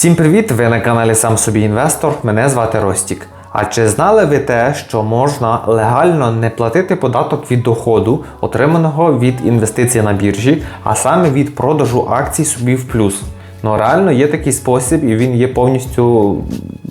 Всім привіт! Ви на каналі Сам собі інвестор. Мене звати Ростік. А чи знали ви те, що можна легально не платити податок від доходу, отриманого від інвестицій на біржі, а саме від продажу акцій собі в плюс? Ну реально є такий спосіб, і він є повністю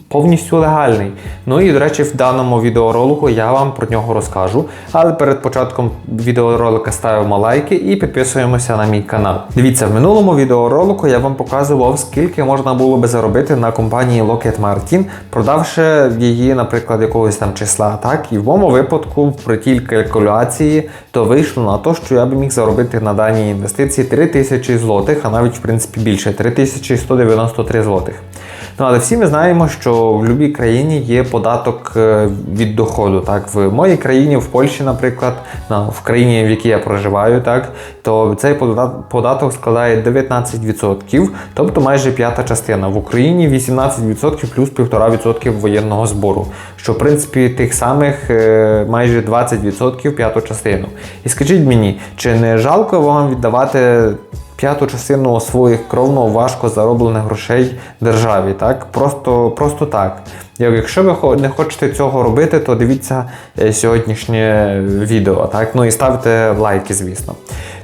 повністю легальний. Ну і до речі, в даному відеоролику я вам про нього розкажу. Але перед початком відеоролика ставимо лайки і підписуємося на мій канал. Дивіться, в минулому відеоролику я вам показував, скільки можна було би заробити на компанії Lockheed Martin, продавши її, наприклад, якогось там числа. Так, і в моєму випадку, при тій калькуляції, то вийшло на те, що я би міг заробити на даній інвестиції 3000 злотих, а навіть в принципі більше 3193 злотих. Ну, але всі ми знаємо, що в будь-якій країні є податок е, від доходу. Так, В моїй країні, в Польщі, наприклад, в країні, в якій я проживаю, так, то цей податок складає 19%, тобто майже п'ята частина. В Україні 18% плюс 1,5% воєнного збору, що в принципі тих самих е, майже 20% п'яту частину. І скажіть мені, чи не жалко вам віддавати п'яту частину своїх кровно важко зароблених грошей державі. Так? Просто просто так. Якщо ви не хочете цього робити, то дивіться е, сьогоднішнє відео. Так? Ну і ставте лайки, звісно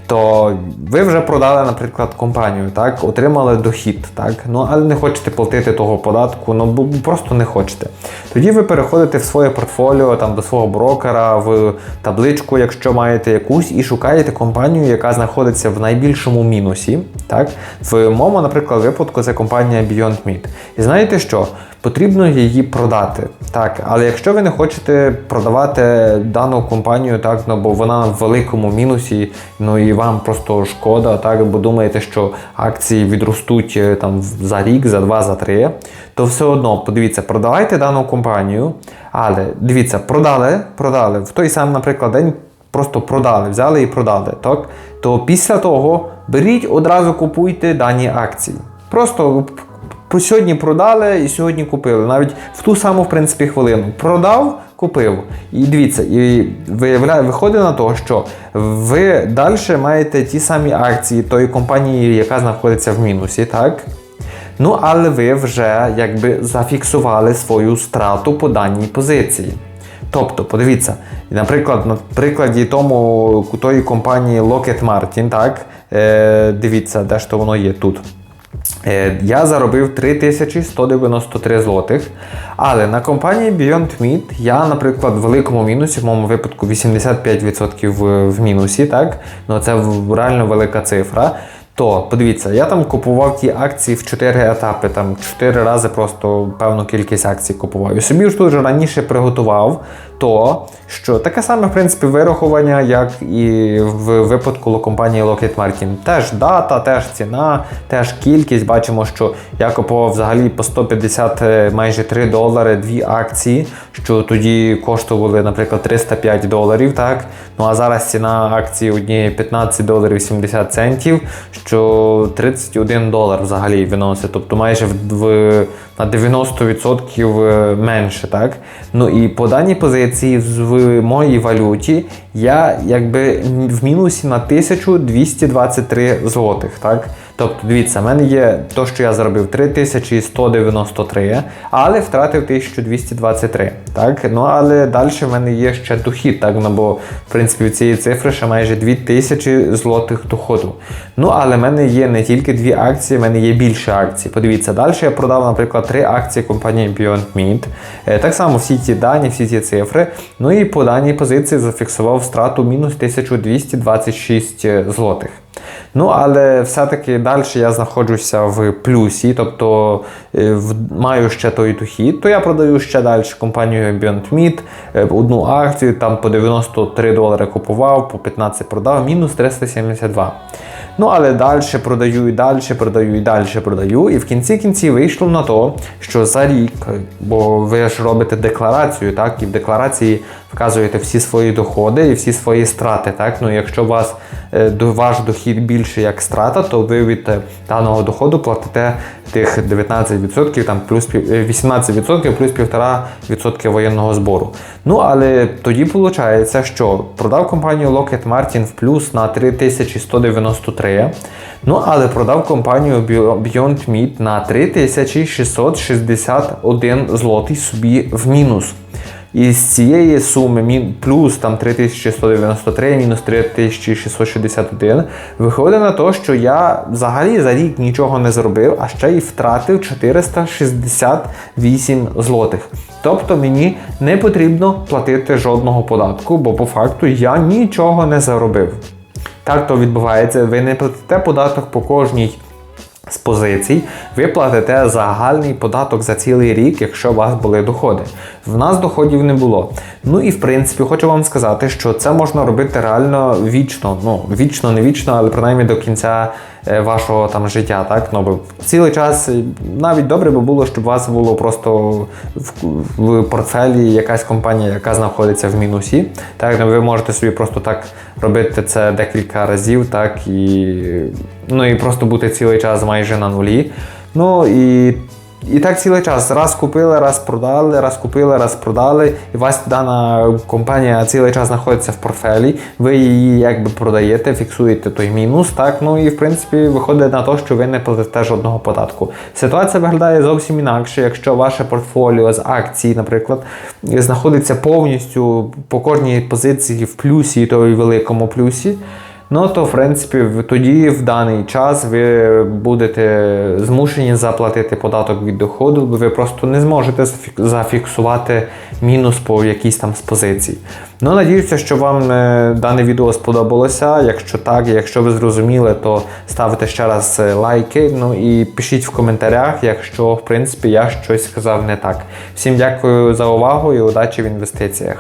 то ви вже продали, наприклад, компанію, так, отримали дохід, так, ну але не хочете платити того податку, ну просто не хочете. Тоді ви переходите в своє портфоліо там до свого брокера, в табличку, якщо маєте якусь, і шукаєте компанію, яка знаходиться в найбільшому мінусі. Так, В моєму, наприклад, випадку це компанія Beyond Meat. І знаєте що? Потрібно її продати. Так, але якщо ви не хочете продавати дану компанію, так, ну бо вона в великому мінусі, ну і вам просто шкода, так, бо думаєте, що акції відростуть е, там за рік, за два, за три, то все одно подивіться, продавайте дану компанію, але дивіться, продали, продали в той самий, наприклад, день. Просто продали, взяли і продали. так? То після того беріть одразу купуйте дані акції. Просто сьогодні продали і сьогодні купили. Навіть в ту саму в принципі, хвилину. Продав, купив. І дивіться, і виходить на те, що ви далі маєте ті самі акції тої компанії, яка знаходиться в мінусі, так? Ну, але ви вже якби зафіксували свою страту по даній позиції. Тобто, подивіться, наприклад, на прикладі тому тої компанії Lockheed Martin, так, е, дивіться, де ж то воно є тут. Е, я заробив 3193 злотих. Але на компанії Beyond Meat я, наприклад, в великому мінусі, в моєму випадку 85% в мінусі, так? Ну це реально велика цифра. То подивіться, я там купував ті акції в 4 етапи, там 4 рази просто певну кількість акцій купував. І собі ж тут вже раніше приготував то, що таке саме в принципі вирахування, як і в випадку компанії Lockheed Martin. Теж дата, теж ціна, теж кількість. Бачимо, що я купував взагалі по 150 е, майже 3 долари дві акції, що тоді коштували, наприклад, 305 доларів. так? Ну а зараз ціна акції однієї 15 доларів 70 центів, що 31 долар взагалі виносить. Тобто майже в на 90% е, менше. так? Ну і по даній позиції в моїй валюті я якби в мінусі на 1223 злотих. так? Тобто, дивіться, в мене є то, що я заробив 3193, але втратив 1223. Так? Ну, Але далі в мене є ще дохід, так? Ну, бо в принципі від цієї цифри ще майже 2000 злотих доходу. Ну, але в мене є не тільки дві акції, в мене є більше акцій. Подивіться, далі я продав, наприклад, три акції компанії Beyond Meat. Е, так само всі ці дані, всі ці цифри. Ну і по даній позиції зафіксував страту мінус 1226 злотих. Ну, але все-таки далі я знаходжуся в плюсі, тобто е, маю ще той дохід, то я продаю ще далі компанію Beyond Meat, е, одну акцію, там по 93 долари купував, по 15 продав, мінус 372. Ну, але далі продаю і далі продаю і далі продаю. І в кінці кінці вийшло на то, що за рік, бо ви ж робите декларацію, так, і в декларації вказуєте всі свої доходи і всі свої страти. Так? Ну, Якщо у вас ваш дохід більше як страта, то ви від е, даного доходу платите тих 19%, там плюс пів- е, 18% плюс 1,5% воєнного збору. Ну але тоді виходить, що продав компанію Lockheed Martin в плюс на 3193. Ну, але продав компанію Beyond Meat на 3661 злотий собі в мінус. І з цієї суми мін- плюс там 3193, мінус 3661, виходить на те, що я взагалі за рік нічого не зробив, а ще й втратив 468 злотих. Тобто мені не потрібно платити жодного податку, бо по факту я нічого не заробив. Так то відбувається, ви не платите податок по кожній з позицій, ви платите загальний податок за цілий рік, якщо у вас були доходи. В нас доходів не було. Ну і в принципі, хочу вам сказати, що це можна робити реально вічно. Ну, вічно, не вічно, але принаймні до кінця вашого там життя. Так? Ну, бо цілий час е, навіть добре би було, щоб у вас було просто в, в портфелі якась компанія, яка знаходиться в мінусі. Так, ви можете собі просто так робити це декілька разів, так і, ну, і просто бути цілий час майже на нулі. Ну і і так цілий час. Раз купили, раз продали, раз купили, раз продали. І вас дана компанія цілий час знаходиться в портфелі. Ви її якби продаєте, фіксуєте той мінус. Так, ну і в принципі виходить на те, що ви не платите жодного податку. Ситуація виглядає зовсім інакше, якщо ваше портфоліо з акцій, наприклад, знаходиться повністю по кожній позиції в плюсі, то і великому плюсі. Ну, то, в принципі, тоді в даний час ви будете змушені заплатити податок від доходу, бо ви просто не зможете зафіксувати мінус по якійсь там з позицій. Ну, надіюся, що вам е, дане відео сподобалося. Якщо так, якщо ви зрозуміли, то ставте ще раз е, лайки. Ну і пишіть в коментарях, якщо в принципі я щось сказав не так. Всім дякую за увагу і удачі в інвестиціях.